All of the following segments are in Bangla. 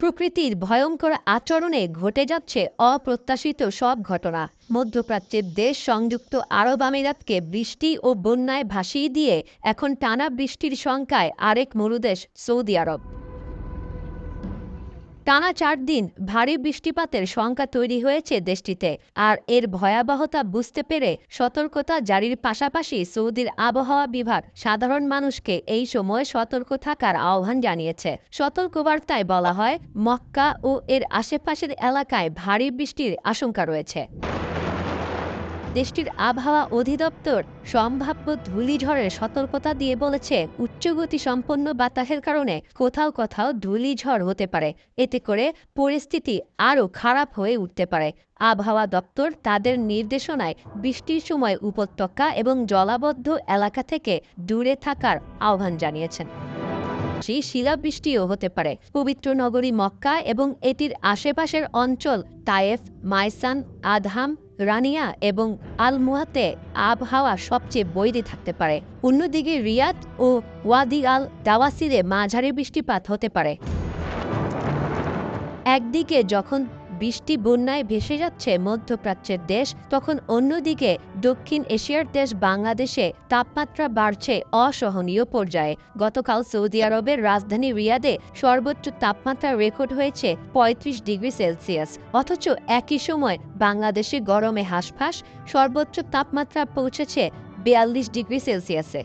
প্রকৃতির ভয়ঙ্কর আচরণে ঘটে যাচ্ছে অপ্রত্যাশিত সব ঘটনা। মধ্যপ্রাচ্যের দেশ সংযুক্ত আরব আমিরাতকে বৃষ্টি ও বন্যায় ভাসিয়ে দিয়ে এখন টানা বৃষ্টির শঙ্কায় আরেক মরুদেশ সৌদি আরব। টানা চার দিন ভারী বৃষ্টিপাতের শঙ্কা তৈরি হয়েছে দেশটিতে, আর এর ভয়াবহতা বুঝতে পেরে সতর্কতা জারির পাশাপাশি সৌদির আবহাওয়া বিভাগ সাধারণ মানুষকে এই সময় সতর্ক থাকার আহ্বান জানিয়েছে। সতর্কবার্তায় বলা হয়, মক্কা ও এর আশেপাশের এলাকায় ভারী বৃষ্টির আশঙ্কা রয়েছে। দেশটির আবহাওয়া অধিদপ্তর সম্ভাব্য ধূলিঝড়ের সতর্কতা দিয়ে বলেছে, উচ্চগতি সম্পন্ন বাতাসের কারণে কোথাও কোথাও ধূলিঝড় হতে পারে। এতে করে পরিস্থিতি আরও খারাপ হয়ে উঠতে পারে। আবহাওয়া দপ্তর তাদের নির্দেশনায় বৃষ্টির সময় উপত্যকা এবং জলাবদ্ধ এলাকা থেকে দূরে থাকার আহ্বান জানিয়েছেন। সেই শিলাবৃষ্টিও হতে পারে। পবিত্র নগরী মক্কা এবং এটির আশেপাশের অঞ্চল তায়েফ, মাইসান, আদহাম, রানিয়া এবং আলমুয়াতে আবহাওয়া সবচেয়ে বৈরী থাকতে পারে। অন্যদিকে রিয়াদ ও ওয়াদি আল দাওয়াসিরে মাঝারি বৃষ্টিপাত হতে পারে। একদিকে যখন বৃষ্টি বন্যায় ভেসে যাচ্ছে মধ্যপ্রাচ্যের দেশ, তখন অন্যদিকে দক্ষিণ এশিয়ার দেশ বাংলাদেশে তাপমাত্রা বাড়ছে অসহনীয় পর্যায়ে। গতকাল সৌদি আরবের রাজধানী রিয়াদে সর্বোচ্চ তাপমাত্রা রেকর্ড হয়েছে ৩৫ ডিগ্রি সেলসিয়াস। অথচ একই সময় বাংলাদেশে গরমে হাঁসফাঁস, সর্বোচ্চ তাপমাত্রা পৌঁছেছে বিয়াল্লিশ ডিগ্রি সেলসিয়াসে।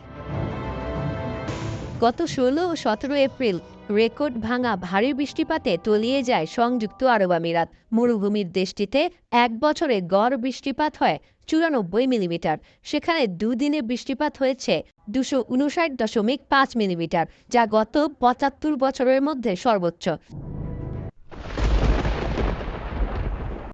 গত ষোলো ও সতেরো এপ্রিল রেকর্ড ভাঙা ভারী বৃষ্টিপাতে তলিয়ে যায় সংযুক্ত আরব আমিরাত। মরুভূমির দেশটিতে এক বছরে গড় বৃষ্টিপাত হয় চুরানব্বই মিলিমিটার। সেখানে দুদিনে বৃষ্টিপাত হয়েছে দুশো উনষাট দশমিক পাঁচ মিলিমিটার, যা গত পঁচাত্তর বছরের মধ্যে সর্বোচ্চ।